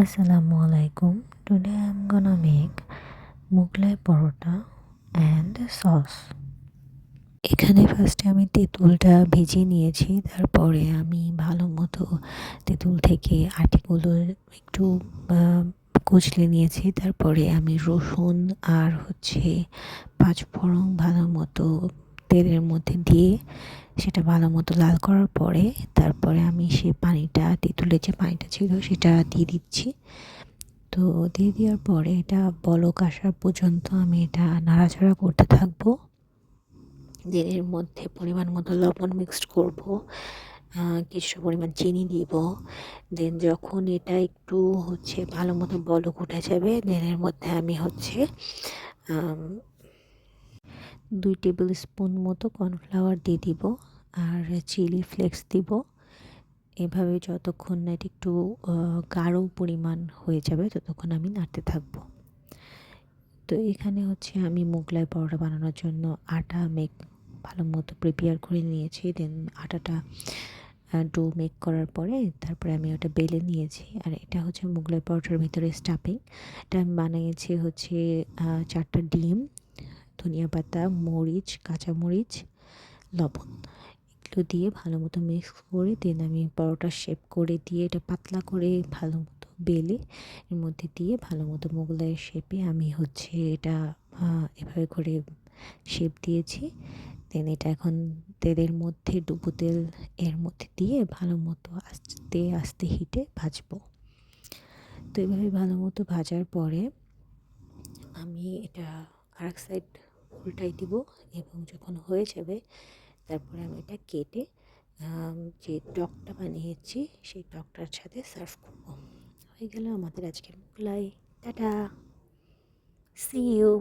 Assalamu alaikum. Today I'm gonna make Mughlai paratha and sauce এখানে ফার্স্টে আমি তেঁতুলটা ভেজে নিয়েছি, তারপরে আমি ভালো মতো তেঁতুল থেকে আটিগুলো একটু কুচলে নিয়েছি, তারপরে আমি রসুন আর হচ্ছে পাঁচফোড়ন ভালো মতো তেলের মধ্যে দিয়ে সেটা ভালো মতো লাল করার পরে তারপরে আমি সে পানিটা, তেঁতুলের যে পানিটা ছিল সেটা দিয়ে দিচ্ছি। তো দিয়ে দেওয়ার পরে এটা বলক আসার পর্যন্ত আমি এটা নাড়াচাড়া করতে থাকব। এর মধ্যে পরিমাণ মতো লবণ মিক্সড করব কিছু পরিমাণ চিনি দিব। দেন যখন এটা একটু হচ্ছে ভালো মতো বলক উঠে যাবে, দেন মধ্যে আমি হচ্ছে দুই টেবিল স্পুন মতো কর্নফ্লাওয়ার দিয়ে দিব আর চিলি ফ্লেক্স দিব। এভাবে যতক্ষণ না এটা একটু গাঢ় পরিমাণ হয়ে যাবে ততক্ষণ আমি নাড়তে থাকব। তো এখানে হচ্ছে আমি মোগলাই পরোটা বানানোর জন্য আটা মেক ভালো মতো প্রিপেয়ার করে নিয়েছি। দেন আটাটা ডো মেক করার পরে তারপরে আমি ওটা বেলে নিয়েছি। আর এটা হচ্ছে মোগলাই পরোটার ভিতরে স্টাফিং এটা আমি বানিয়েছি হচ্ছে চারটা ডিম। ধনিয়া পাতা, মরিচ, কাঁচামরিচ, লবণ। এগুলো দিয়ে ভালো মতো মিক্স করে দেন আমি পরোটা শেপ করে দিয়ে এটা পাতলা করে ভালো মতো বেলে এর মধ্যে দিয়ে ভালো মতো মোগলাইয়ের শেপে আমি হচ্ছে এটা এভাবে করে শেপ দিয়েছি। দেন এটা এখন তেলের মধ্যে, ডুবো তেল এর মধ্যে দিয়ে ভালো মতো আস্তে আস্তে হিটে ভাজবো। তো এভাবে ভালো মতো ভাজার পরে আমি এটা আরেক সাইড উল্টাই দিব এবং যখন হয়ে যাবে তারপরে আমি এটা কেটে যে টকটা বানিয়েছি সেই টকটার সাথে সার্ভ করব। হয়ে গেল আমাদের আজকের মোগলাই। টাটা। C you